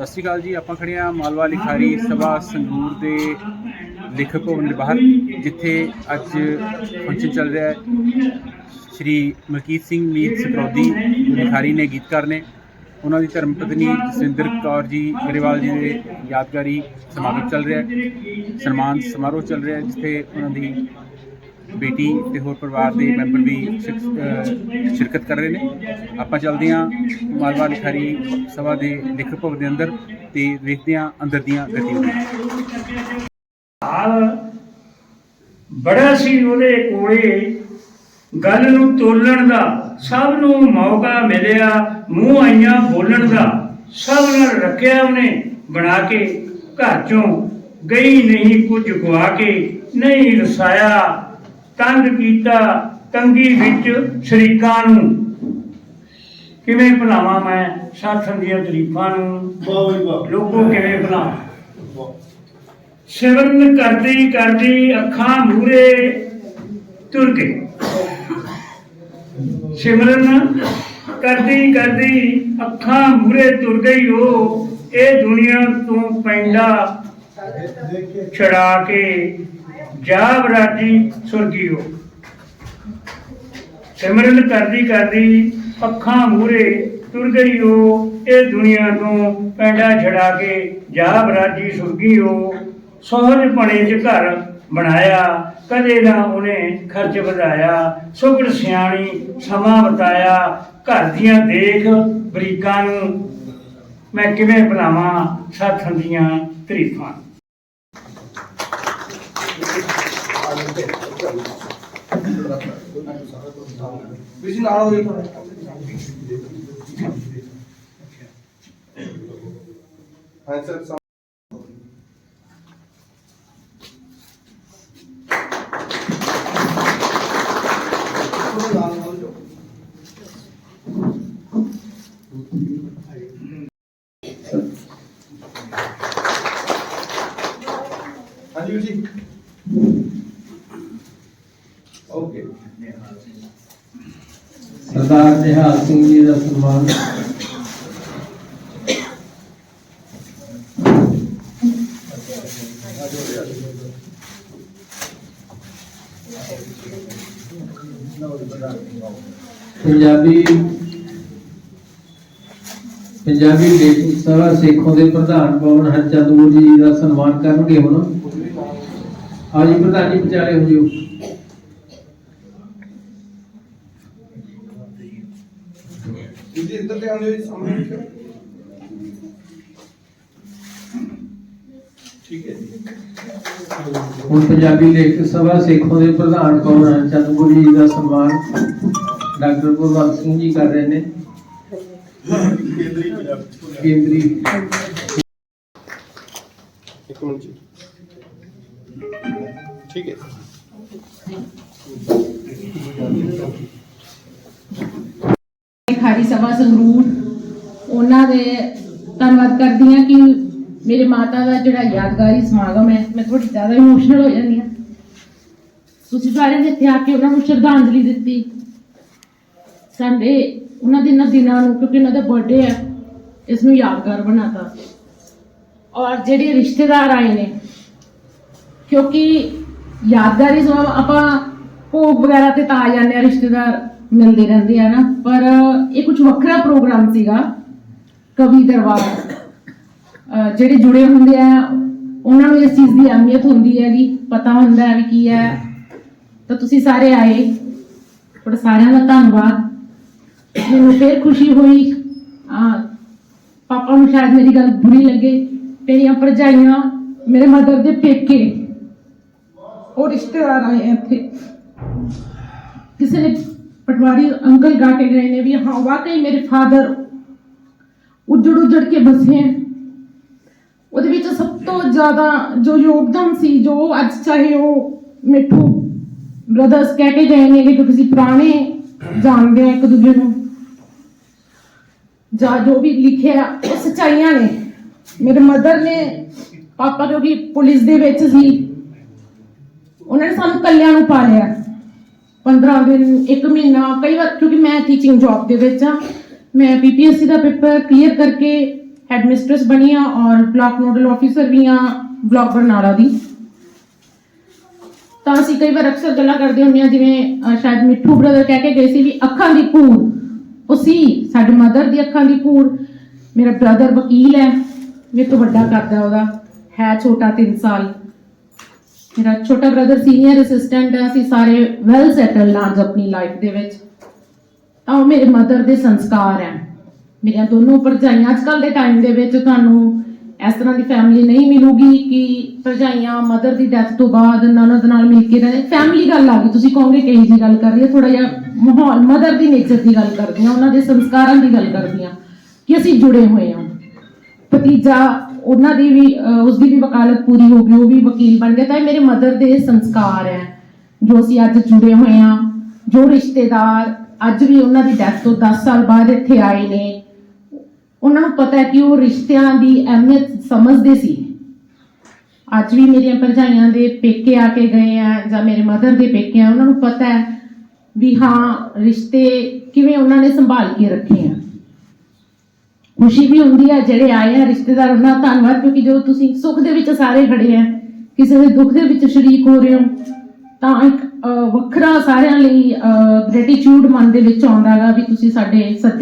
ਸਤਿ ਸ਼੍ਰੀ ਅਕਾਲ ਜੀ, ਆਪਾਂ ਖੜੇ ਆ ਮਾਲਵਾ ਲਿਖਾਰੀ ਸਭਾ ਸੰਗਰੂਰ ਦੇ ਲੇਖਕ ਭਵਨ ਦੇ ਬਾਹਰ, ਜਿੱਥੇ ਅੱਜ ਫੰਕਸ਼ਨ ਚੱਲ ਰਿਹਾ ਹੈ। ਸ਼੍ਰੀ ਮਲਕੀਤ ਸਿੰਘ ਮੀਤ ਸਕਰੌਦੀ ਲਿਖਾਰੀ ਨੇ, ਗੀਤਕਾਰ ਨੇ, ਉਹਨਾਂ ਦੀ ਧਰਮ ਪਤਨੀ ਜਸਿੰਦਰ ਕੌਰ ਜੀ ਗਰੇਵਾਲ ਜੀ ਦੇ ਯਾਦਗਾਰੀ ਸਮਾਗਮ ਚੱਲ ਰਿਹਾ ਹੈ। ਸਨਮਾਨ ਸਮਾਰੋਹ ਚੱਲ ਰਿਹਾ ਹੈ, ਜਿੱਥੇ ਉਹਨਾਂ ਦੀ ਬੇਟੀ ਤੇ ਹੋਰ ਪਰਿਵਾਰ ਦੇ ਮੈਂਬਰ ਵੀ ਸ਼ਿਕ- ਅਹ ਸ਼ਿਰਕਤ ਕਰ ਰਹੇ ਨੇ। ਆਪਾਂ ਚੱਲਦੇ ਹਾਂ ਮਾਲਵਾ ਲਿਖਾਰੀ ਸਭਾ ਦੇ ਲੇਖਕ ਭਵਨ ਦੇ ਅੰਦਰ ਤੇ ਵੇਖਦੇ ਹਾਂ ਅੰਦਰ ਦੀਆਂ ਗਤੀਵਿਧੀਆਂ। ਹਾਲ ਬੜਾ ਸੀ ਉਹਦੇ ਕੋਲੇ। ਗੱਲ ਨੂੰ ਤੋਲਣ ਦਾ ਸਭ ਨੂੰ ਮੌਕਾ ਮਿਲਿਆ, ਮੂੰਹ ਆਈਆਂ ਬੋਲਣ ਦਾ। ਸਭ ਨਾਲ ਰੱਖਿਆ ਉਹਨੇ, ਬਣਾ ਕੇ ਘਰ ਚੋਂ। ਗਈ ਨਹੀਂ ਕੁਝ ਗਵਾ ਕੇ, ਨਹੀਂ ਰਸਾਇਆ। ਤੰਗ ਕੀਤਾ ਤੰਗੀ ਵਿੱਚ ਸ਼ਰੀਕਾਂ ਨੂੰ। ਕਿਵੇਂ ਭੁਲਾਵਾਂ ਮੈਂ ਸਾਥਾਂ ਦੀਆਂ ਤਰੀਫਾਂ ਨੂੰ? ਲੋਕੋ ਕਿਵੇਂ ਭੁਲਾਵਾਂ? ਸਿਮਰਨ ਕਰਦੀ ਕਰਦੀ ਅੱਖਾਂ ਮੂਰੇ ਤੁਰ ਗਈ ਸਿਮਰਨ ਕਰਦੀ ਕਰਦੀ ਅੱਖਾਂ ਮੂਰੇ ਤੁਰ ਗਈ ਉਹ ਇਹ ਦੁਨੀਆ ਤੋਂ ਪੈਂਦਾ ਛੜਾ ਕੇ ਜਾਬ ਰਾਜੀ ਸੁਰਗੀਓ। ਸਿਮਰਨ ਕਰਦੀ ਕਰਦੀ ਅੱਖਾਂ ਮੂਰੇ ਤੁਰ ਗਈ ਉਹ ਇਹ ਦੁਨੀਆ ਤੋਂ ਪੈਂਡਾ ਛੜਾ ਕੇ ਜਾਬ ਰਾਜੀ ਸੁਰਗੀਓ। ਸੋਹਜ ਪਣੇ ਚ ਘਰ ਬਣਾਇਆ, ਕਦੇ ਨਾ ਉਹਨੇ ਖਰਚ ਵਧਾਇਆ। ਸੁਗੜ ਸਿਆਣੀ ਸਮਾਂ ਬਤਾਇਆ, ਘਰ ਦੀਆਂ ਦੇਖ ਬਰੀਕਾਂ ਨੂੰ। ਮੈਂ ਕਿਵੇਂ ਭੁਲਾਵਾਂ ਸਾਥਾਂ ਦੀਆਂ ਤਰੀਫਾਂ। ਵੀ ਜੀ ਨਾਲ ਹੋਈ ਹਾਂ ਸਰ ਸਮ- ਉਹਦੇ ਨਾਲ ਨਾਲ ਜੋ। ਹਾਂਜੀ ਵੀਰ ਜੀ ਓਕੇ ਸਰਦਾਰ ਨਿਹਾਲ ਸਿੰਘ ਜੀ ਦਾ ਸਨਮਾਨ। ਪੰਜਾਬੀ ਪੰਜਾਬੀ ਲੇਖਕ ਸਭਾ ਸੇਖੋਂ ਦੇ ਪ੍ਰਧਾਨ ਪਵਨ ਹਰਚੰਦੂ ਜੀ ਦਾ ਸਨਮਾਨ ਕਰਨਗੇ ਹੁਣ। ਆਜੀ ਪ੍ਰਧਾਨ ਜੀ ਵਿਚਾਰੇ ਹੋ ਜਿਓ ਵੀਰ ਜੀ ਇੱਧਰ ਤੇ ਆਉਂਦੇ ਜੀ ਸਾਹਮਣੇ। ਠੀਕ ਹੈ ਜੀ। ਹੁਣ ਪੰਜਾਬੀ ਲੇਖਕ ਸਭਾ ਸੇਖੋਂ ਦੇ ਪ੍ਰਧਾਨ ਪਵਨ ਚੰਦਪੁਰ ਜੀ ਦਾ ਸਨਮਾਨ ਡਾਕਟਰ ਭਗਵੰਤ ਸਿੰਘ ਜੀ ਕਰ ਰਹੇ ਨੇ। ਕੇਂਦਰੀ ਪੰਜਾਬ ਕੇਂਦਰੀ। ਇੱਕ ਮਿੰਟ ਜੀ। ਠੀਕ ਹੈ। ਸਾਡੀ ਸਭਾ ਸੰਗਰੂਰ, ਉਹਨਾਂ ਦੇ ਧੰਨਵਾਦ ਕਰਦੀ ਹਾਂ ਕਿ ਮੇਰੇ ਮਾਤਾ ਦਾ ਜਿਹੜਾ ਯਾਦਗਾਰੀ ਸਮਾਗਮ ਹੈ, ਮੈਂ ਥੋੜੀ ਜ਼ਿਆਦਾ ਇਮੋਸ਼ਨਲ ਹੋ ਜਾਂਦੀ ਹਾਂ। ਤੁਸੀਂ ਸਾਰਿਆਂ ਨੇ ਇੱਥੇ ਆ ਕੇ ਉਹਨਾਂ ਨੂੰ ਸ਼ਰਧਾਂਜਲੀ ਦਿੱਤੀ। ਸਾਡੇ, ਉਹਨਾਂ ਦੇ ਇਹਨਾਂ ਦਿਨਾਂ ਨੂੰ, ਕਿਉਂਕਿ ਉਹਨਾਂ ਦਾ ਬਰਥਡੇ ਹੈ, ਇਸ ਨੂੰ ਯਾਦਗਾਰ ਬਣਾਤਾ। ਔਰ ਜਿਹੜੇ ਰਿਸ਼ਤੇਦਾਰ ਆਏ ਨੇ, ਕਿਉਂਕਿ ਯਾਦਗਾਰੀ ਸਮਾਂ ਆਪਾਂ ਭੋਗ ਵਗੈਰਾ ਤੇ ਤਾਂ ਆ ਜਾਂਦੇ ਆ ਰਿਸ਼ਤੇਦਾਰ। ਮਿਲਦੇ ਰਹਿੰਦੇ ਆ ਨਾ। ਪਰ ਇਹ ਕੁਝ ਵੱਖਰਾ ਪ੍ਰੋਗਰਾਮ ਸੀਗਾ, ਕਵੀ ਦਰਬਾਰ। ਜਿਹੜੇ ਜੁੜੇ ਹੁੰਦੇ ਆ, ਉਹਨਾਂ ਨੂੰ ਇਸ ਚੀਜ਼ ਦੀ ਅਹਿਮੀਅਤ ਹੁੰਦੀ ਹੈਗੀ, ਪਤਾ ਹੁੰਦਾ ਹੈ ਵੀ ਕੀ ਹੈ। ਤਾਂ ਤੁਸੀਂ ਸਾਰੇ ਆਏ। ਤੁਹਾਡਾ ਸਾਰਿਆਂ ਦਾ ਧੰਨਵਾਦ। ਮੈਨੂੰ ਫੇਰ ਖੁਸ਼ੀ ਹੋਈ। ਪਾਪਾ ਨੂੰ ਸ਼ਾਇਦ ਮੇਰੀ ਗੱਲ ਬੁਰੀ ਲੱਗੇ। ਤੇਰੀਆਂ ਭਰਜਾਈਆਂ ਮੇਰੇ ਮਦਰ ਦੇ ਪੇਕੇ ਉਹ ਰਿਸ਼ਤੇਦਾਰ ਆਏ ਇੱਥੇ। ਕਿਸੇ ਨੇ ਪਟਵਾਰੀ ਅੰਕਲ ਗਾ ਕੇ ਗਏ ਨੇ ਵੀ ਹਾਂ, ਵਾਕਈ ਮੇਰੇ ਫਾਦਰ ਉੱਜੜ ਉੱਜੜ ਕੇ ਬਸੇ ਹੈ ਉਹਦੇ ਵਿੱਚ ਸਭ ਤੋਂ ਜ਼ਿਆਦਾ ਜੋ ਯੋਗਦਾਨ ਸੀ, ਜੋ ਅੱਜ ਚਾਹੇ ਉਹ ਮਿੱਠੂ ਬ੍ਰਦਰਸ ਕਹਿ ਕੇ ਗਏ ਨੇ ਕਿ ਤੁਸੀਂ ਪੁਰਾਣੇ ਜਾਣਦੇ ਹੋ ਇੱਕ ਦੂਜੇ ਨੂੰ। ਜਾਂ ਜੋ ਵੀ ਲਿਖਿਆ ਉਹ ਸੱਚਾਈਆਂ ਨੇ। ਮੇਰੇ ਮਦਰ ਨੇ ਪਾਪਾ ਕਿਉਂਕਿ ਪੁਲਿਸ ਦੇ ਵਿੱਚ ਸੀ, ਉਹਨਾਂ ਨੇ ਸਾਨੂੰ ਕੱਲਿਆਂ ਨੂੰ ਪਾਲਿਆ। 15 ਦਿਨ 1 ਮਹੀਨਾ, ਕਈ ਵਾਰ ਕਿਉਂਕਿ ਮੈਂ ਟੀਚਿੰਗ ਜੌਬ ਦੇ ਵਿੱਚ ਆ ਮੈਂ ਪੀਪੀਐਸਸੀ ਦਾ ਪੇਪਰ ਕਲੀਅਰ ਕਰਕੇ ਹੈਡ ਮਿਸਟ੍ਰੈਸ ਬਣੀ ਆ ਔਰ ਬਲਾਕ ਨੋਡਲ ਆਫੀਸਰ ਵੀ ਆ ਬਲਾਕ ਬਰਨਾਲਾ ਦੀ। ਤਾਂ ਅਸੀਂ ਕਈ ਵਾਰ ਅਕਸਰ ਗੱਲਾਂ ਕਰਦੇ ਹੁੰਦੇ ਆ ਜਿਵੇਂ ਸ਼ਾਇਦ ਮਿੱਠੂ ਬ੍ਰਦਰ ਕਹਿ ਕੇ ਗਏ ਸੀ ਵੀ ਅੱਖਾਂ ਦੀ ਭੂਰ ਉਹ ਸੀ ਸਾਡੀ ਮਦਰ ਦੀ ਅੱਖਾਂ ਦੀ ਭੂਰ ਮੇਰਾ ਬ੍ਰਦਰ ਵਕੀਲ ਹੈ, ਮੇਰੇ ਤੋਂ ਵੱਡਾ ਕਰਦਾ ਉਹਦਾ, ਹੈ ਛੋਟਾ 3 ਸਾਲ। ਮੇਰਾ ਛੋਟਾ ਬ੍ਰਦਰ ਸੀਨੀਅਰ ਅਸਿਸਟੈਂਟ ਹੈ, ਅਸੀਂ ਸਾਰੇ ਵੈਲ ਸੈਟਲਡ ਹਾਂ ਅੱਜ ਆਪਣੀ ਲਾਈਫ ਦੇ ਵਿੱਚ। ਤਾਂ ਉਹ ਮੇਰੇ ਮਦਰ ਦੇ ਸੰਸਕਾਰ ਹੈ। ਮੇਰੀਆਂ ਦੋਨੋਂ ਭਰਜਾਈਆਂ ਅੱਜ ਕੱਲ ਦੇ ਟਾਈਮ ਦੇ ਵਿੱਚ ਤੁਹਾਨੂੰ ਇਸ ਤਰ੍ਹਾਂ ਦੀ ਫੈਮਿਲੀ ਨਹੀਂ ਮਿਲੂਗੀ ਕਿ ਭਰਜਾਈਆਂ ਮਦਰ ਦੀ ਡੈਥ ਤੋਂ ਬਾਅਦ ਨਨਦ ਨਾਲ ਮਿਲ ਕੇ ਰਹਿੰਦੇ ਫੈਮਿਲੀ ਗੱਲ ਆ ਗਈ, ਤੁਸੀਂ ਕਹੋਗੇ ਕਹੀ ਜੀ ਗੱਲ ਕਰ ਰਹੀ ਹੈ? ਥੋੜਾ ਜਿਹਾ ਮਾਹੌਲ ਮਦਰ ਦੀ ਨੇਚਰ ਦੀ ਗੱਲ ਕਰਦੀਆਂ, ਉਹਨਾਂ ਦੇ ਸੰਸਕਾਰਾਂ ਦੀ ਗੱਲ ਕਰਦੀ ਹਾਂ ਕਿ ਅਸੀਂ ਜੁੜੇ ਹੋਏ ਹਾਂ। ਭਤੀਜਾ ਉਹਨਾਂ ਦੀ ਵੀ ਅਹ, ਉਸ ਦੀ ਵੀ ਵਕਾਲਤ ਪੂਰੀ ਹੋ ਗਈ ਉਹ ਵੀ ਵਕੀਲ ਬਣ ਗਏ। ਤਾਂ ਇਹ ਮੇਰੇ ਮਦਰ ਦੇ ਸੰਸਕਾਰ ਹੈ ਜੋ ਅਸੀਂ ਅੱਜ ਜੁੜੇ ਹੋਏ ਹਾਂ ਜੋ ਰਿਸ਼ਤੇਦਾਰ ਅੱਜ ਵੀ ਉਹਨਾਂ ਦੀ ਡੈਥ ਤੋਂ 10 ਸਾਲ ਬਾਅਦ ਇੱਥੇ ਆਏ ਨੇ। ਉਹਨਾਂ ਨੂੰ ਪਤਾ ਹੈ ਕਿ ਉਹ ਰਿਸ਼ਤਿਆਂ ਦੀ ਅਹਿਮੀਅਤ ਸਮਝਦੇ ਸੀ। ਅੱਜ ਵੀ ਮੇਰੀਆਂ ਭਰਜਾਈਆਂ ਦੇ ਪੇਕੇ ਆ ਕੇ ਗਏ ਆ ਜਾਂ ਮੇਰੇ ਮਦਰ ਦੇ ਪੇਕੇ ਆ ਉਹਨਾਂ ਨੂੰ ਪਤਾ ਹੈ ਵੀ ਹਾਂ ਰਿਸ਼ਤੇ ਕਿਵੇਂ ਉਹਨਾਂ ਨੇ ਸੰਭਾਲ ਕੇ ਰੱਖੇ ਆ। ਖੁਸ਼ੀ ਵੀ ਹੁੰਦੀ ਹੈ ਜਿਹੜੇ ਆਏ ਆ ਰਿਸ਼ਤੇਦਾਰ ਉਹਨਾਂ ਦਾ ਧੰਨਵਾਦ ਕਿਉਂਕਿ ਜਦੋਂ ਤੁਸੀਂ ਸੁੱਖ ਦੇ ਵਿੱਚ ਸਾਰੇ ਖੜੇ ਆ ਕਿਸੇ ਦੇ ਦੁੱਖ ਦੇ ਵਿੱਚ ਸ਼ਰੀਕ ਹੋ ਰਹੇ ਹੋ ਤਾਂ ਇੱਕ ਅਹ, ਵੱਖਰਾ ਸਾਰਿਆਂ ਲਈ ਗ੍ਰੈਟੀਟਿਊਡ ਮਨ ਦੇ ਵਿੱਚ ਆਉਂਦਾ ਹੈਗਾ ਵੀ ਤੁਸੀਂ ਸਾਡੇ ਸੱਚੇ